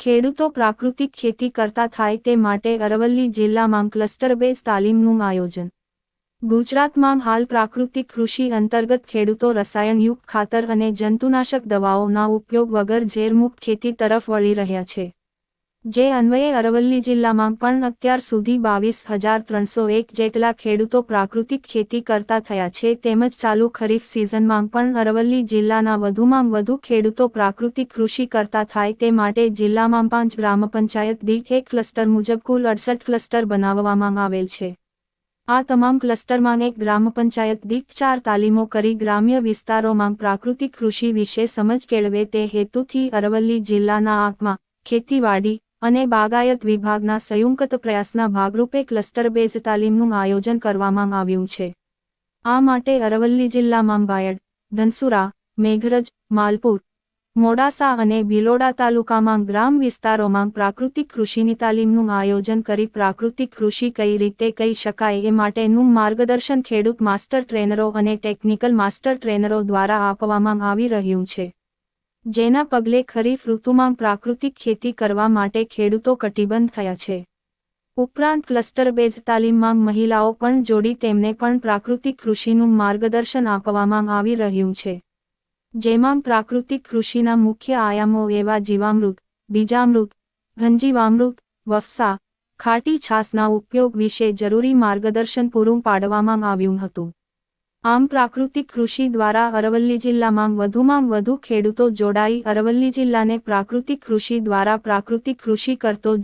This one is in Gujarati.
ખેડૂતો પ્રાકૃતિક ખેતી કરતા થાય તે માટે અરવલ્લી જિલ્લામાં ક્લસ્ટર બેઝ તાલીમનું આયોજન. ગુજરાતમાં હાલ પ્રાકૃતિક કૃષિ અંતર્ગત ખેડૂતો રસાયણયુક્ત ખાતર અને જંતુનાશક દવાઓના ઉપયોગ વગર ઝેરમુક્ત ખેતી તરફ વળી રહ્યા છે. જે અન્વયે અરવલ્લી જિલ્લામાં પણ અત્યાર સુધી બાવીસ હજાર ત્રણસો એક જેટલા ખેડૂતો પ્રાકૃતિક ખેતી કરતા થયા છે તેમજ ચાલુ ખરીફ સિઝનમાં પણ અરવલ્લી જિલ્લાના વધુમાં વધુ ખેડૂતો પ્રાકૃતિક કૃષિ કરતા થાય તે માટે જિલ્લામાં પાંચ ગ્રામ પંચાયત દીઠ એક ક્લસ્ટર મુજબ કુલ અડસઠ ક્લસ્ટર બનાવવામાં આવેલ છે. આ તમામ ક્લસ્ટરમાં એક ગ્રામ પંચાયત દીઠ ચાર તાલીમો કરી ગ્રામ્ય વિસ્તારોમાં પ્રાકૃતિક કૃષિ વિશે સમજ કેળવે તે હેતુથી અરવલ્લી જિલ્લાના આંકમાં ખેતીવાડી અને બાગાયત વિભાગના સંયુક્ત પ્રયાસના ભાગરૂપે ક્લસ્ટર બેઝ તાલીમનું આયોજન કરવામાં આવ્યું છે. આ માટે અરવલ્લી જિલ્લામાં બાયડ, ધનસુરા, મેઘરજ, માલપુર, મોડાસા અને ભિલોડા તાલુકામાં ગ્રામ વિસ્તારોમાં પ્રાકૃતિક કૃષિની તાલીમનું આયોજન કરી પ્રાકૃતિક કૃષિ કઈ રીતે કહી શકાય એ માટેનું માર્ગદર્શન ખેડૂત માસ્ટર ટ્રેનરો અને ટેકનિકલ માસ્ટર ટ્રેનરો દ્વારા આપવામાં આવી રહ્યું છે. જેના પગલે ખરીફ ઋતુમાં પ્રાકૃતિક ખેતી કરવા માટે ખેડૂતો કટિબંધ થયા છે. ઉપરાંત ક્લસ્ટર બેઝ તાલીમમાં મહિલાઓ પણ જોડી તેમને પણ પ્રાકૃતિક કૃષિનું માર્ગદર્શન આપવામાં આવી રહ્યું છે. જેમાં પ્રાકૃતિક કૃષિના મુખ્ય આયામો એવા જીવામૃત, બીજામૃત, ઘનજીવામૃત, વફસા, ખાટી છાસના ઉપયોગ વિશે જરૂરી માર્ગદર્શન પૂરું પાડવામાં આવ્યું હતું. આમ પ્રાકૃતિક કૃષિ દ્વારા અરવલ્લી જિલ્લામાં વધુમાં વધુ ખેડૂતો જોડાઈ અરવલ્લી જિલ્લાને પ્રાકૃતિક કૃષિ દ્વારા પ્રાકૃતિક કૃષિ કરતો